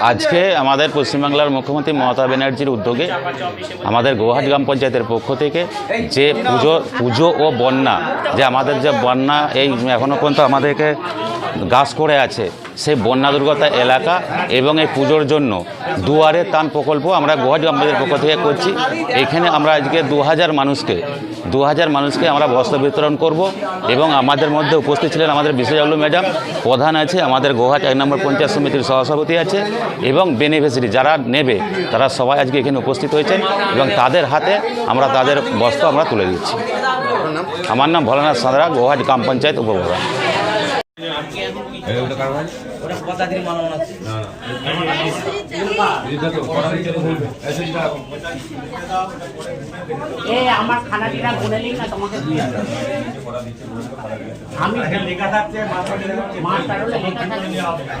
আজকে আমাদের পশ্চিমবাংলার মুখ্যমন্ত্রী মমতা ব্যানার্জির উদ্যোগে আমাদের গৌহাট গ্রাম পঞ্চায়েতের পক্ষ থেকে যে পুজো পুজো ও বন্যা, যে আমাদের যে বন্যা এই এখনও পর্যন্ত আমাদেরকে গাছ করে আছে সেই বন্যা দুর্গত এলাকা এবং এই পুজোর জন্য দুয়ারে তান প্রকল্প আমরা গুয়াহাটি পঞ্চায়েতের পক্ষ থেকে করছি। এখানে আমরা আজকে দু হাজার মানুষকে দু হাজার মানুষকে আমরা বস্ত্র বিতরণ করব এবং আমাদের মধ্যে উপস্থিত ছিলেন আমাদের বিশ্বজালু ম্যাডাম, প্রধান আছে আমাদের গুয়াহাটি এক নম্বর পঞ্চায়েত সমিতির সহসভাপতি আছে এবং বেনিফিসিয়ারি যারা নেবে তারা সবাই আজকে এখানে উপস্থিত হয়েছেন এবং তাদের হাতে আমরা তাদের বস্ত্র আমরা তুলে দিচ্ছি। আমার নাম ভোলানাথ সাঁতরা, গুয়াহাটি গ্রাম পঞ্চায়েত উপপ্রধান। আমার খানা পিনা বলে না তোমাকে। আমি লেখা থাকছে মাছ লেখা থাকছে।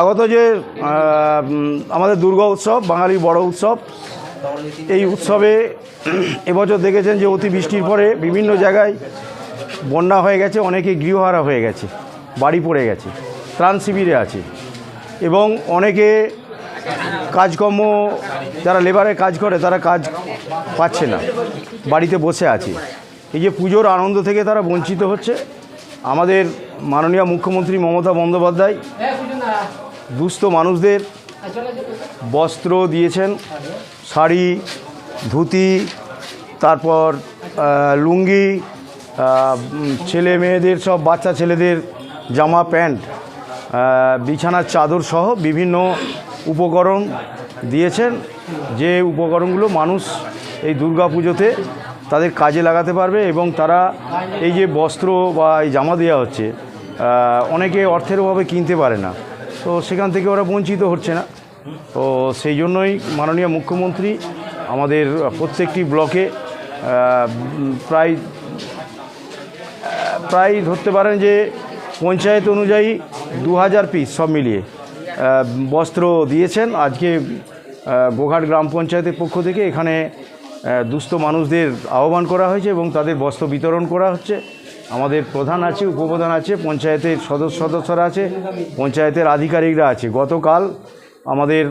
আগত যে আমাদের দুর্গা উৎসব, বাঙালির বড় উৎসব, এই উৎসবে এবছর দেখেছেন যে অতি বৃষ্টির পরে বিভিন্ন জায়গায় বন্যা হয়ে গেছে, অনেকে গৃহহারা হয়ে গেছে, বাড়ি পড়ে গেছে, ত্রাণ শিবিরে আছে এবং অনেকে কাজকর্ম, যারা লেবারে কাজ করে, তারা কাজ পাচ্ছে না, বাড়িতে বসে আছে। এই যে পুজোর আনন্দ থেকে তারা বঞ্চিত হচ্ছে। আমাদের মাননীয় মুখ্যমন্ত্রী মমতা বন্দ্যোপাধ্যায় দুস্থ মানুষদের বস্ত্র দিয়েছেন শাড়ি ধুতি তারপর লুঙ্গি ছেলে মেয়েদের সব বাচ্চা ছেলেদের জামা প্যান্ট বিছানার চাদর সহ বিভিন্ন উপকরণ দিয়েছেন। যে উপকরণগুলো মানুষ এই দুর্গা পুজোতে তাদের কাজে লাগাতে পারবে এবং তারা এই যে বস্ত্র বা এই জামা দেওয়া হচ্ছে অনেকে অর্থের অভাবে কিনতে পারে না। তো সেখান থেকে ওরা বঞ্চিত হচ্ছে না। তো সেই জন্যই মাননীয় মুখ্যমন্ত্রী আমাদের প্রত্যেকটি ব্লকে প্রায় প্রায় ধরতে পারেন যে পঞ্চায়েত অনুযায়ী দু হাজার পিস সব মিলিয়ে বস্ত্র দিয়েছেন। আজকে বোঘাট গ্রাম পঞ্চায়েতের পক্ষ থেকে এখানে দুস্থ মানুষদের আহ্বান করা হয়েছে এবং তাদের বস্ত্র বিতরণ করা হচ্ছে। আমাদের প্রধান আছে উপপ্রধান আছে পঞ্চায়েতের সদস্য সদস্যরা আছে পঞ্চায়েতের আধিকারিকরা আছে। গতকাল আমাদের